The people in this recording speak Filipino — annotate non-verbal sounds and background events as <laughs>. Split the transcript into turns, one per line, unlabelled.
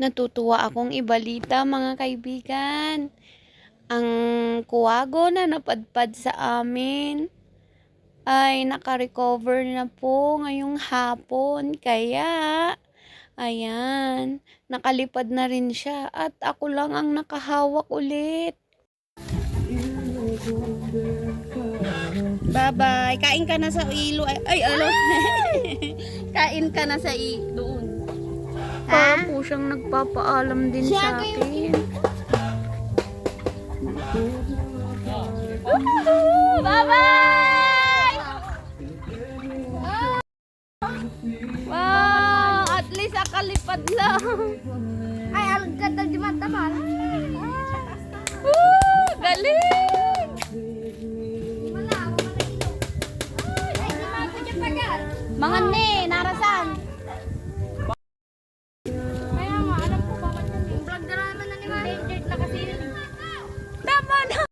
natutuwa akong ibalita mga kaibigan. Ang kuwago na napadpad sa amin ay nakarecover na po ngayong hapon. Kaya, ayan, nakalipad na rin siya at ako lang ang nakahawak ulit. Bye-bye. Kain ka na sa ilo. Ay, ay alo. <laughs> Kain ka na sa i doon. Siyang nagpapaalam din sa akin. Bye-bye! Wow! At least akalipad lang.
Ay, ang ganda di mata mal.
Woo! Galing! Mga ne!